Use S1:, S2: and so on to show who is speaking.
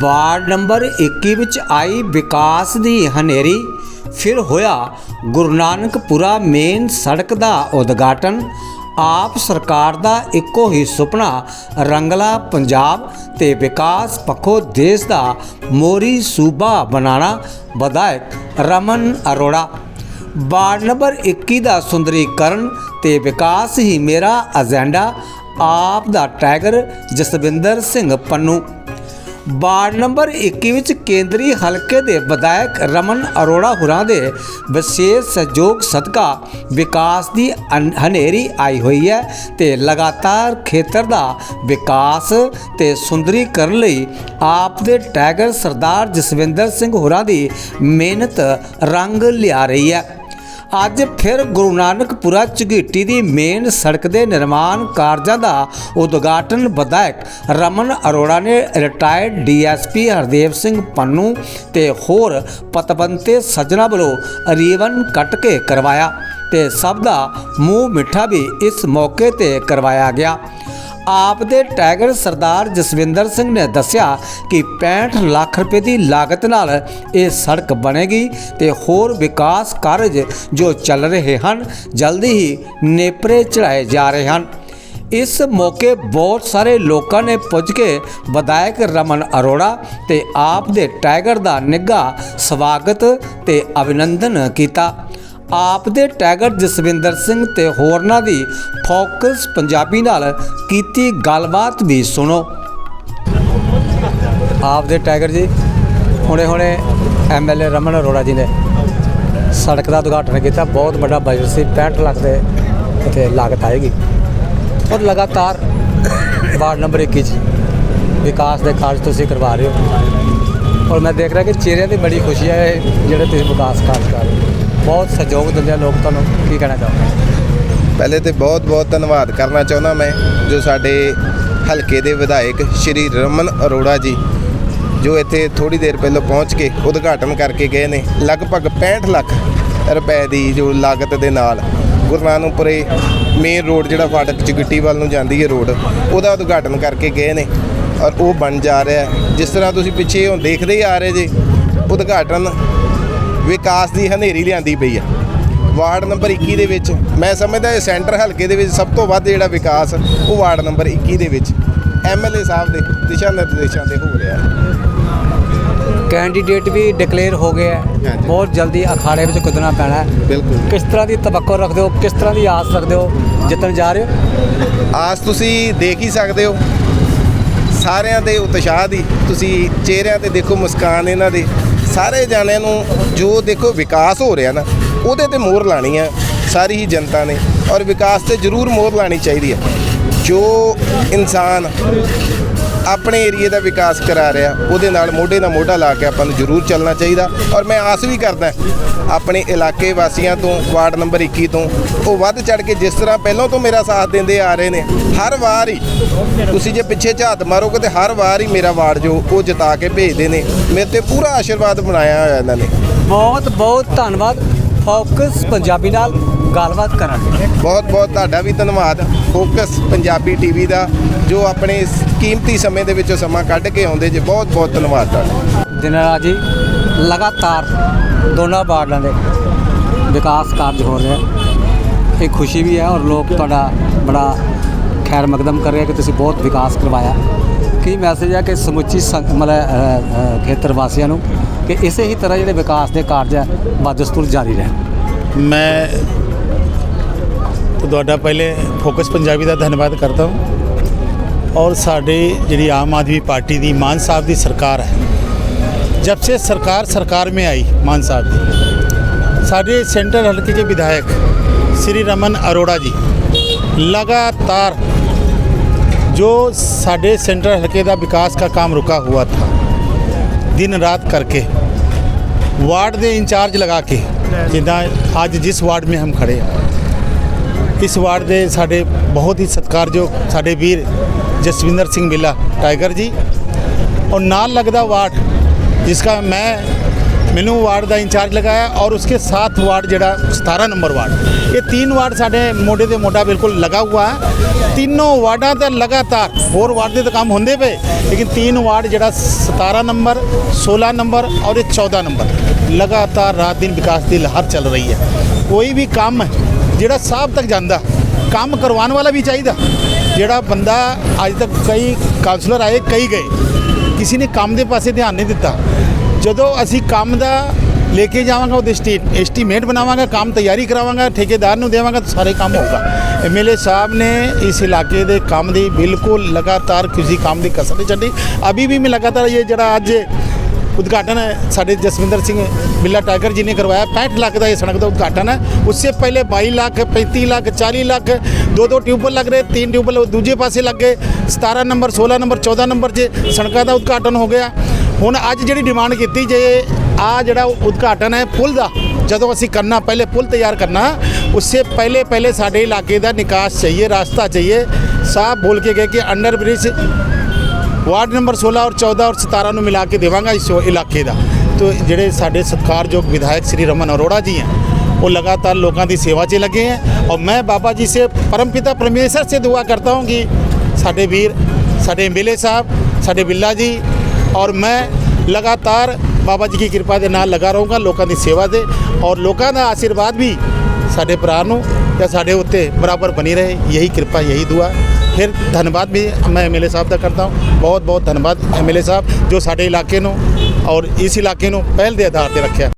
S1: Ward number 21 ਵਿੱਚ ਆਈ ਵਿਕਾਸ ਦੀ ਹਨੇਰੀ, ਫਿਰ ਹੋਇਆ ਗੁਰੂ ਨਾਨਕਪੁਰਾ ਮੇਨ ਸੜਕ ਦਾ ਉਦਘਾਟਨ। ਆਪ ਸਰਕਾਰ ਦਾ ਇੱਕੋ ਹੀ ਸੁਪਨਾ, ਰੰਗਲਾ ਪੰਜਾਬ ਤੇ ਵਿਕਾਸ ਪੱਖੋਂ ਦੇਸ਼ ਦਾ ਮੋਰੀ ਸੂਬਾ ਬਣਾਉਣਾ। ਵਿਧਾਇਕ ਰਮਨ ਅਰੋੜਾ ਵਾਰਡ ਨੰਬਰ 21 ਦਾ ਸੁੰਦਰੀਕਰਨ ਤੇ ਵਿਕਾਸ ਹੀ ਮੇਰਾ ਏਜੰਡਾ ਆਪ ਦਾ tiger Jaswinder Singh Pannu. Ward number 21 ਵਿੱਚ ਕੇਂਦਰੀ ਹਲਕੇ ਦੇ ਵਿਧਾਇਕ ਰਮਨ ਅਰੋੜਾ ਹੁਰਾਂ ਦੇ ਵਿਸ਼ੇਸ਼ ਸਹਿਯੋਗ ਸਦਕਾ ਵਿਕਾਸ ਦੀ ਹਨੇਰੀ ਆਈ ਹੋਈ ਹੈ ਤੇ ਲਗਾਤਾਰ ਖੇਤਰ ਦਾ ਵਿਕਾਸ ਤੇ ਸੁੰਦਰੀਕਰਨ ਲਈ ਆਪ ਦੇ ਟਾਈਗਰ ਸਰਦਾਰ ਜਸਵਿੰਦਰ ਸਿੰਘ ਹੁਰਾਂ ਦੀ ਮਿਹਨਤ ਰੰਗ ਲਿਆ ਰਹੀ ਹੈ। ਅੱਜ ਫਿਰ ਗੁਰੂ ਨਾਨਕਪੁਰਾ ਝੁਗੀਟੀ ਦੀ ਮੇਨ ਸੜਕ ਦੇ ਨਿਰਮਾਣ ਕਾਰਜਾਂ ਦਾ ਉਦਘਾਟਨ ਵਿਧਾਇਕ ਰਮਨ ਅਰੋੜਾ ਨੇ ਰਿਟਾਇਰਡ ਡੀਐਸਪੀ ਹਰਦੇਵ ਸਿੰਘ ਪੰਨੂ ਤੇ ਹੋਰ ਪਤਵੰਤੇ ਸੱਜਣਾ ਵੱਲੋਂ ਰੀਵਨ ਕੱਟ ਕੇ ਕਰਵਾਇਆ ਤੇ ਸਭ ਦਾ ਮੂੰਹ ਮਿੱਠਾ ਵੀ ਇਸ ਮੌਕੇ ਤੇ ਕਰਵਾਇਆ ਗਿਆ। ਆਪ ਦੇ ਟਾਈਗਰ ਸਰਦਾਰ ਜਸਵਿੰਦਰ ਸਿੰਘ ਨੇ ਦੱਸਿਆ ਕਿ 65 ਲੱਖ ਰੁਪਏ ਦੀ ਲਾਗਤ ਨਾਲ ਇਹ ਸੜਕ ਬਣੇਗੀ ਤੇ ਹੋਰ ਵਿਕਾਸ ਕਾਰਜ ਜੋ ਚੱਲ ਰਹੇ ਹਨ, ਜਲਦੀ ਹੀ ਨੇਪਰੇ ਚੜਾਏ ਜਾ ਰਹੇ ਹਨ। ਇਸ ਮੌਕੇ ਬਹੁਤ ਸਾਰੇ ਲੋਕਾਂ ਨੇ ਪੁੱਜ ਕੇ ਵਿਧਾਇਕ ਰਮਨ ਅਰੋੜਾ ਤੇ ਆਪ ਦੇ ਟਾਈਗਰ ਦਾ ਨਿੱਘਾ ਸਵਾਗਤ ਤੇ ਅਭਿਨੰਦਨ ਕੀਤਾ। ਆਪ ਦੇ ਟਾਈਗਰ ਜਸਵਿੰਦਰ ਸਿੰਘ ਤੇ ਹੋਰਨਾਂ ਦੀ ਫੋਕਸ ਪੰਜਾਬੀ ਨਾਲ ਕੀਤੀ ਗੱਲਬਾਤ ਵੀ ਸੁਣੋ। ਆਪ ਦੇ ਟਾਈਗਰ ਜੀ, ਹੁਣੇ ਹੁਣੇ ਐਮਐਲਏ ਰਮਨ ਅਰੋੜਾ ਜੀ ਨੇ ਸੜਕ ਦਾ ਉਦਘਾਟਨ ਕੀਤਾ। ਬਹੁਤ ਵੱਡਾ ਬਜਟ ਸੀ 65 ਲੱਖ ਦੇ ਇੱਥੇ ਲਾਗਤ ਆਏਗੀ। ਔਰ ਲਗਾਤਾਰ ਵਾਰਡ ਨੰਬਰ 21 ਚ ਵਿਕਾਸ ਦੇ ਕਾਰਜ ਤੁਸੀਂ ਕਰਵਾ ਰਹੇ ਹੋ। ਔਰ ਮੈਂ ਦੇਖ ਰਿਹਾ ਕਿ ਚਿਹਰਿਆਂ ਤੇ ਬੜੀ ਖੁਸ਼ੀ ਹੈ, ਇਹ ਜਿਹੜੇ ਤੁਸੀਂ ਵਿਕਾਸ ਕਾਰਜ ਕਰ ਰਹੇ ਹੋ। ਬਹੁਤ ਸਹਿਯੋਗ ਦਿੰਦੇ ਆ ਲੋਕ ਤੁਹਾਨੂੰ। ਕੀ ਕਹਿਣਾ ਚਾਹੋਗੇ?
S2: ਪਹਿਲੇ ਤੇ ਬਹੁਤ-ਬਹੁਤ ਧੰਨਵਾਦ ਕਰਨਾ ਚਾਹੁੰਦਾ ਮੈਂ, ਜੋ ਸਾਡੇ ਹਲਕੇ ਦੇ ਵਿਧਾਇਕ ਸ਼੍ਰੀ ਰਮਨ ਅਰੋੜਾ ਜੀ, ਜੋ ਇੱਥੇ ਥੋੜੀ ਦੇਰ ਪਹਿਲਾਂ ਪਹੁੰਚ ਕੇ ਉਦਘਾਟਨ ਕਰਕੇ ਗਏ ਨੇ। ਲਗਭਗ 65 ਲੱਖ ਰੁਪਏ ਦੀ ਜੋ ਲਾਗਤ ਦੇ ਨਾਲ ਗੁਰੂ ਨਾਨਕਪੁਰੇ ਮੇਨ ਰੋਡ ਜਿਹੜਾ ਫਾਟਕ ਚ ਗਿੱਟੀ ਵੱਲ ਨੂੰ ਜਾਂਦੀ ਹੈ ਰੋਡ ਉਹਦਾ ਉਦਘਾਟਨ ਕਰਕੇ ਗਏ ਨੇ। ਔਰ ਉਹ ਬਣ ਜਾ ਰਿਹਾ ਜਿਸ ਤਰ੍ਹਾਂ ਤੁਸੀਂ ਪਿੱਛੇ ਹੁਣ ਦੇਖਦੇ ਹੀ ਆ ਰਹੇ ਜੇ, ਉਦਘਾਟਨ ਵਿਕਾਸ ਦੀ ਹਨੇਰੀ ਲਿਆਂਦੀ ਪਈ ਆ। ਵਾਰਡ ਨੰਬਰ 21 ਦੇ ਵਿੱਚ ਮੈਂ ਸਮਝਦਾ ਇਹ ਸੈਂਟਰ ਹਲਕੇ ਦੇ ਵਿੱਚ ਸਭ ਤੋਂ ਵੱਧ ਜਿਹੜਾ ਵਿਕਾਸ ਉਹ ਵਾਰਡ ਨੰਬਰ 21 ਦੇ ਵਿੱਚ ਐਮਐਲਏ ਸਾਹਿਬ ਦੇ ਦਿਸ਼ਾ ਨਿਰਦੇਸ਼ਾਂ ਤੇ ਹੋ ਰਿਹਾ
S1: ਕੈਂਡੀਡੇਟ ਵੀ ਡਿਕਲੇਅਰ ਹੋ ਗਏ ਹੈ। ਬਹੁਤ ਜਲਦੀ ਅਖਾੜੇ ਵਿੱਚ ਕੁੱਦਣਾ ਪੈਣਾ ਹੈ।
S2: ਬਿਲਕੁਲ।
S1: ਕਿਸ ਤਰ੍ਹਾਂ ਦੀ ਤਵੱਕੋ ਰੱਖਦੇ ਹੋ ਕਿਸ ਤਰ੍ਹਾਂ ਦੀ ਆਸ ਰੱਖਦੇ ਹੋ ਜਿੱਤਣ ਜਾ ਰਹੇ ਹੋ?
S2: ਆਸ ਤੁਸੀਂ ਦੇਖ ਹੀ ਸਕਦੇ ਹੋ। ਸਾਰਿਆਂ ਦੇ ਉਤਸ਼ਾਹ ਦੀ ਤੁਸੀਂ ਚਿਹਰਿਆਂ ਤੇ ਦੇਖੋ ਮੁਸਕਾਨ ਇਹਨਾਂ ਦੇ। ਸਾਰੇ ਜਾਣਿਆਂ ਨੂੰ ਜੋ ਦੇਖੋ ਵਿਕਾਸ ਹੋ ਰਿਹਾ ਨਾ, ਉਹਦੇ ਤੇ ਮੋਹਰ ਲਾਣੀ ਆ, ਸਾਰੀ ਹੀ ਜਨਤਾ ਨੇ। ਔਰ ਵਿਕਾਸ ਤੇ ਜ਼ਰੂਰ ਮੋਹਰ ਲਾਣੀ ਚਾਹੀਦੀ ਹੈ ਜੋ ਇਨਸਾਨ ਆਪਣੇ ਏਰੀਏ ਦਾ ਵਿਕਾਸ ਕਰਾ ਰਿਹਾ, ਉਹਦੇ ਨਾਲ ਮੋਢੇ ਨਾਲ ਮੋਢਾ ਲਾ ਕੇ ਆਪਾਂ ਨੂੰ ਜ਼ਰੂਰ ਚੱਲਣਾ ਚਾਹੀਦਾ ਔਰ ਮੈਂ ਆਸ ਵੀ ਕਰਦਾ ਆਪਣੇ ਇਲਾਕੇ ਵਾਸੀਆਂ ਤੋਂ, ਵਾਰਡ ਨੰਬਰ 21 ਤੋਂ, ਉਹ ਵੱਧ ਚੜ ਕੇ ਜਿਸ ਤਰ੍ਹਾਂ ਪਹਿਲਾਂ ਤੋਂ ਮੇਰਾ ਸਾਥ ਦਿੰਦੇ ਆ ਰਹੇ ਨੇ, ਹਰ ਵਾਰ ਹੀ ਤੁਸੀਂ ਜੇ ਪਿੱਛੇ ਝਾਤ ਮਾਰੋਗੇ ਤੇ ਹਰ ਵਾਰ ਹੀ ਮੇਰਾ ਵਾਰਡ ਜੋ ਉਹ ਜਿਤਾ ਕੇ ਭੇਜਦੇ ਨੇ, ਮੇਰੇ ਤੇ ਪੂਰਾ ਆਸ਼ੀਰਵਾਦ ਬਣਾਇਆ ਹੋਇਆ ਇਹਨਾਂ ਨੇ।
S1: ਬਹੁਤ ਬਹੁਤ ਧੰਨਵਾਦ। ਫੋਕਸ ਪੰਜਾਬੀ ਨਾਲ ਗੱਲਬਾਤ ਕਰਨ ਲਈ
S2: ਬਹੁਤ ਬਹੁਤ ਤੁਹਾਡਾ ਵੀ ਧੰਨਵਾਦ। ਫੋਕਸ ਪੰਜਾਬੀ ਟੀਵੀ ਦਾ ਜੋ ਆਪਣੇ ਇਸ ਕੀਮਤੀ ਸਮੇਂ ਦੇ ਵਿੱਚੋਂ ਸਮਾਂ ਕੱਢ ਕੇ ਆਉਂਦੇ ਜੇ ਬਹੁਤ ਬਹੁਤ ਧੰਨਵਾਦ ਤੁਹਾਡਾ।
S1: ਦਿਨ ਰਾਤ ਜੀ ਲਗਾਤਾਰ ਦੋਨਾਂ ਵਾਰਡਾਂ ਦੇ ਵਿਕਾਸ ਕਾਰਜ ਹੋ ਰਹੇ ਇਹ ਖੁਸ਼ੀ ਵੀ ਹੈ ਔਰ ਲੋਕ ਤੁਹਾਡਾ ਬੜਾ ਖੈਰ ਮਕਦਮ ਕਰ ਰਹੇ ਕਿ ਤੁਸੀਂ ਬਹੁਤ ਵਿਕਾਸ ਕਰਵਾਇਆ। ਕੀ ਮੈਸੇਜ ਹੈ ਕਿ ਸਮੁੱਚੀ ਮਤਲਬ ਖੇਤਰ ਵਾਸੀਆਂ ਨੂੰ ਕਿ ਇਸੇ ਹੀ ਤਰ੍ਹਾਂ ਜਿਹੜੇ ਵਿਕਾਸ ਦੇ ਕਾਰਜ ਹੈ ਬਦਸਤੂਰ ਜਾਰੀ ਰਹਿਣ
S3: ਮੈਂ ਤੁਹਾਡਾ ਪਹਿਲੇ ਫੋਕਸ ਪੰਜਾਬੀ ਦਾ ਧੰਨਵਾਦ ਕਰਦਾ ਹਾਂ। ਔਰ ਸਾਡੇ ਜਿਹੜੀ ਆਮ ਆਦਮੀ ਪਾਰਟੀ ਦੀ ਮਾਨ ਸਾਹਿਬ ਦੀ ਸਰਕਾਰ ਹੈ जब से ਸਰਕਾਰ ਸਰਕਾਰ में ਆਈ ਮਾਨ ਸਾਹਿਬ ਦੀ, ਸਾਡੇ सेंट्रल ਹਲਕੇ के ਵਿਧਾਇਕ ਸ਼੍ਰੀ ਰਮਨ ਅਰੋੜਾ ਜੀ ਲਗਾਤਾਰ ਜੋ ਸਾਡੇ ਸੈਂਟਰ ਹਲਕੇ ਦਾ ਵਿਕਾਸ का ਕੰਮ ਰੁਕਾ ਹੋਇਆ ਥਾ ਦਿਨ ਰਾਤ ਕਰਕੇ ਵਾਰਡ ਦੇ ਇੰਚਾਰਜ ਲਗਾ ਕੇ ਜਿੱਦਾਂ ਅੱਜ ਜਿਸ ਵਾਰਡ ਮੇ ਹਮ ਖੜੇ ਆ ਇਸ ਵਾਰਡ ਦੇ ਸਾਡੇ ਬਹੁਤ ਹੀ ਸਤਿਕਾਰਯੋਗ ਸਾਡੇ ਵੀਰ ਜਸਵਿੰਦਰ ਸਿੰਘ ਬਿੱਲਾ ਟਾਈਗਰ ਜੀ। ਔਰ ਨਾਲ ਲੱਗਦਾ ਵਾਰਡ, ਜਿਸ ਦਾ ਮੈਂ ਮੈਨੂੰ ਵਾਰਡ ਦਾ ਇੰਚਾਰਜ ਲਗਾਇਆ ਔਰ ਉਸਕੇ ਸਾਥ ਵਾਰਡ ਜਿਹੜਾ 17 ਨੰਬਰ ਵਾਰਡ ਇਹ ਤਿੰਨ ਵਾਰਡ ਸਾਡੇ ਮੋਢੇ ਤੇ ਮੋਢਾ ਬਿਲਕੁਲ ਲਗਾ ਹੁਆ ਹੈ ਤਿੰਨੋਂ ਵਾਰਡਾਂ ਤੇ ਲਗਾਤਾਰ ਹੋਰ ਵਾਰਡ ਦੇ ਤਾਂ ਕੰਮ ਹੁੰਦੇ ਪਏ ਲੇਕਿਨ ਤਿੰਨ ਵਾਰਡ ਜਿਹੜਾ 17 ਨੰਬਰ 16 ਨੰਬਰ ਔਰ ਇਹ 14 ਨੰਬਰ ਲਗਾਤਾਰ ਰਾਤ ਦਿਨ ਵਿਕਾਸ ਦੀ ਲਹਿਰ ਚੱਲ ਰਹੀ ਹੈ ਕੋਈ ਵੀ ਕੰਮ ਜਿਹੜਾ ਸਾਹਿਬ ਤੱਕ ਜਾਂਦਾ ਕੰਮ ਕਰਵਾਉਣ ਵਾਲਾ ਵੀ ਚਾਹੀਦਾ ਜਿਹੜਾ ਬੰਦਾ ਅੱਜ ਤੱਕ ਕਈ ਕਾਉਂਸਲਰ ਆਏ ਕਈ ਗਏ ਕਿਸੇ ਨੇ ਕੰਮ ਦੇ ਪਾਸੇ ਧਿਆਨ ਨਹੀਂ ਦਿੱਤਾ ਜਦੋਂ ਅਸੀਂ ਕੰਮ ਦਾ ਲੈ ਕੇ ਜਾਵਾਂਗਾ ਉਹਦੇ ਸਟੇਟ ਐਸਟੀਮੇਟ ਬਣਾਵਾਂਗਾ, ਕੰਮ ਤਿਆਰੀ ਕਰਾਵਾਂਗਾ, ਠੇਕੇਦਾਰ ਨੂੰ ਦੇਵਾਂਗਾ ਸਾਰੇ ਕੰਮ ਹੋਊਗਾ। ਐਮਐਲਏ ਸਾਹਿਬ ਨੇ ਇਸ ਇਲਾਕੇ ਦੇ ਕੰਮ ਦੀ ਬਿਲਕੁਲ ਲਗਾਤਾਰ ਕਿਸੇ ਕੰਮ ਦੀ ਕਸਰ ਨਹੀਂ ਛੱਡੀ। ਅਭੀ ਵੀ ਮੈਂ ਲਗਾਤਾਰ ਇਹ ਜਿਹੜਾ ਅੱਜ ਉਦਘਾਟਨ ਹੈ, ਸਾਡੇ ਜਸਵਿੰਦਰ ਸਿੰਘ ਬਿੱਲਾ ਟਾਈਗਰ ਜੀ ਨੇ ਕਰਵਾਇਆ 65 ਲੱਖ ਦਾ ਇਹ ਸੜਕ ਦਾ ਉਦਘਾਟਨ ਹੈ। ਉਸੇ ਪਹਿਲੇ 22 ਲੱਖ 35 ਲੱਖ 40 ਲੱਖ ਦੋ ਦੋ ਟਿਊਬਲ ਲੱਗ ਰਹੇ, ਤਿੰਨ ਟਿਊਬਲ ਦੂਜੇ ਪਾਸੇ ਲੱਗ ਗਏ। 17 ਨੰਬਰ 16 ਨੰਬਰ 14 ਨੰਬਰ 'ਚ ਸੜਕਾਂ ਦਾ ਉਦਘਾਟਨ ਹੋ ਗਿਆ। ਹੁਣ ਅੱਜ ਜਿਹੜੀ ਡਿਮਾਂਡ ਕੀਤੀ ਜੇ ਆ ਜਿਹੜਾ ਉਦਘਾਟਨ ਹੈ ਪੁਲ ਦਾ, ਜਦੋਂ ਅਸੀਂ ਕਰਨਾ ਪਹਿਲੇ ਪੁਲ ਤਿਆਰ ਕਰਨਾ, ਉਸੇ ਪਹਿਲੇ ਪਹਿਲੇ ਸਾਡੇ ਇਲਾਕੇ ਦਾ ਨਿਕਾਸ ਚਾਹੀਏ रास्ता चाहिए साहब ਬੋਲ ਕੇ गए कि अंडर ब्रिज ਵਾਰਡ ਨੰਬਰ 16 ਔਰ 14 ਔਰ 17 ਨੂੰ ਮਿਲਾ ਕੇ ਦੇਵਾਂਗਾ ਇਸ ਇਲਾਕੇ ਦਾ। ਤੋ ਜਿਹੜੇ ਸਾਡੇ ਸਤਕਾਰਯੋਗ ਵਿਧਾਇਕ ਸ੍ਰੀ ਰਮਨ ਅਰੋੜਾ ਜੀ ਹੈ, ਉਹ ਲਗਾਤਾਰ ਲੋਕਾਂ ਦੀ ਸੇਵਾ 'ਚ ਲੱਗੇ ਹੈ ਔਰ ਮੈਂ ਬਾਬਾ ਜੀ ਸੇ ਪਰਮਪਿਤਾ ਪਰਮੇਸ਼ਰ ਸੇ ਦੁਆ ਕਰਤਾ ਹੂੰ ਕਿ ਸਾਡੇ ਵੀਰ, ਸਾਡੇ ਐਮਐਲਏ ਸਾਹਿਬ, ਸਾਡੇ ਬਿੱਲਾ ਜੀ ਔਰ ਮੈਂ ਲਗਾਤਾਰ ਬਾਬਾ ਜੀ ਦੀ ਕਿਰਪਾ ਦੇ ਨਾਲ ਲਗਾ ਰਹੂੰਗਾ, ਲੋਕਾਂ ਦੀ ਸੇਵਾ ਦੇ ਔਰ ਲੋਕਾਂ ਦਾ ਆਸ਼ੀਰਵਾਦ ਵੀ ਸਾਡੇ ਭਰਾ ਨੂੰ ਜਾਂ ਸਾਡੇ ਉੱਤੇ ਬਰਾਬਰ ਬਣੀ ਰਹੇ। ਯਹੀ ਕਿਰਪਾ, ਯਹੀ ਦੁਆ। ਫਿਰ ਧੰਨਵਾਦ ਵੀ ਮੈਂ ਐਮਐਲਏ ਸਾਹਿਬ ਦਾ ਕਰਦਾ ਹਾਂ। ਬਹੁਤ ਬਹੁਤ ਧੰਨਵਾਦ ਐਮਐਲਏ ਸਾਹਿਬ ਜੋ ਸਾਡੇ ਇਲਾਕੇ ਨੂੰ ਔਰ ਇਸ ਇਲਾਕੇ ਨੂੰ ਪਹਿਲ ਦੇ ਆਧਾਰ ਤੇ ਰੱਖਿਆ।